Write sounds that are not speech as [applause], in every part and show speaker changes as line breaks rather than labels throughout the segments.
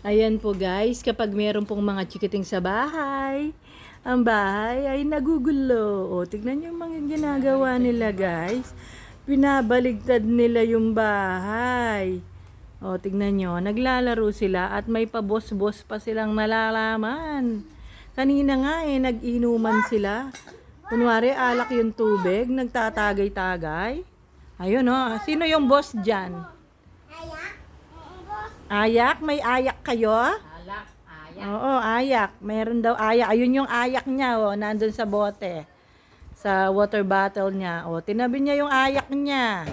Ayan po guys, kapag meron pong mga chikiting sa bahay, ang bahay ay nagugulo. O, tignan yung mga ginagawa nila guys. Binabaligtad nila yung bahay. O, tignan nyo, naglalaro sila at may pabos-bos pa silang nalalaman. Kanina nga eh, nag-inuman sila. Kunwari, alak yung tubig, nagtatagay-tagay. Ayun o, sino yung boss dyan? Ayak? May ayak kayo?
Alak, ayak.
Oo, ayak. Meron daw ayak. Ayun yung ayak niya, oh, nandun sa bote. Sa water bottle niya. Oh, tinabi niya yung ayak niya.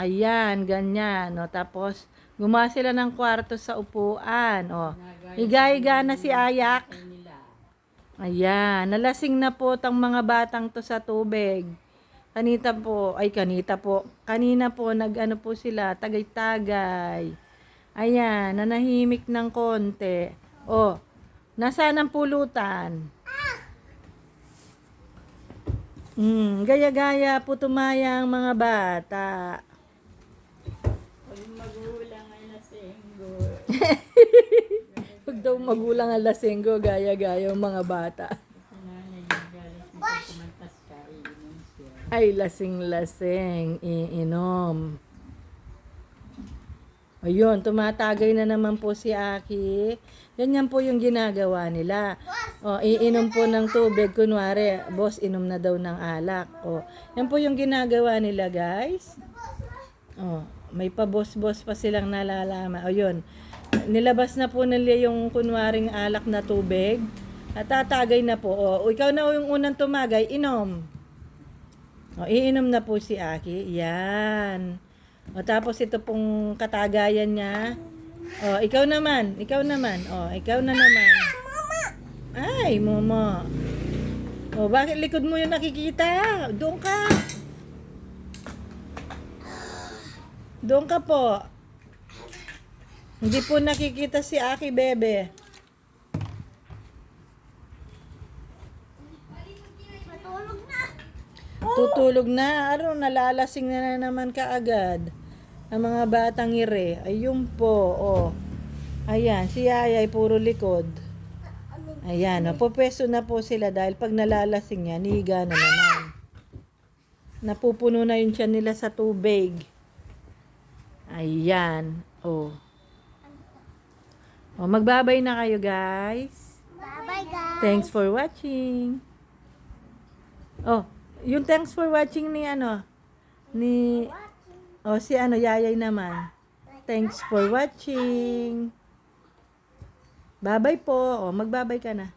Ayan, ganyan. No? Tapos, gumawa sila ng kwarto sa upuan. Oh. Higa-higa na si ayak. Ayan, nalasing na po tang mga batang to sa tubig. Kanita po, ay kanita po, kanina po nag-ano po sila, tagay-tagay. Ayan, nanahimik ng konti. Oh, nasaan ang pulutan? Hmm, gaya-gaya po tumaya ang mga bata.
Pag magulang ay nasenggo. [laughs]
Huwag daw magulang ang lasenggo, gaya-gaya ang mga bata.
Si nanay yung galit mo pag kumantas ka, iinom siya.
Ay, lasing-lasing, iinom. Ayun, tumatagay na naman po si Aki. Ganyan po yung ginagawa nila. O, iinom po ng tubig. Kunwari, boss, inom na daw ng alak. O, yan po yung ginagawa nila, guys. O, may pa-boss-boss pa silang nalalama. O, yun. Nilabas na po nila yung kunwaring alak na tubig. At tatagay na po. O, ikaw na yung unang tumagay, inom. O, iinom na po si Aki. Yan. O, tapos ito pong katagayan niya. O, ikaw naman. Ikaw naman. O, ikaw na naman. Ay, momo. O, bakit likod mo yung nakikita? Doon ka. Doon ka po. Hindi po nakikita si Aki, bebe.
Matulog na.
Tutulog na. Ano, nalalasing na, na naman kaagad. Ang mga batang ire. Ayun po, oh. Ayan, si Yayay puro likod. Ayan, oh, pupeso na po sila dahil pag nalalasing yan, higa na naman. Napupuno na yung tiyan nila sa tubig. Ayan, oh. Oh, magbabay na kayo, guys.
Bye-bye, guys.
Thanks for watching. Oh, yung thanks for watching ni ano, ni, oh si ano, Yayay naman. Thanks for watching. Bye-bye po. Oh, magbabay ka na.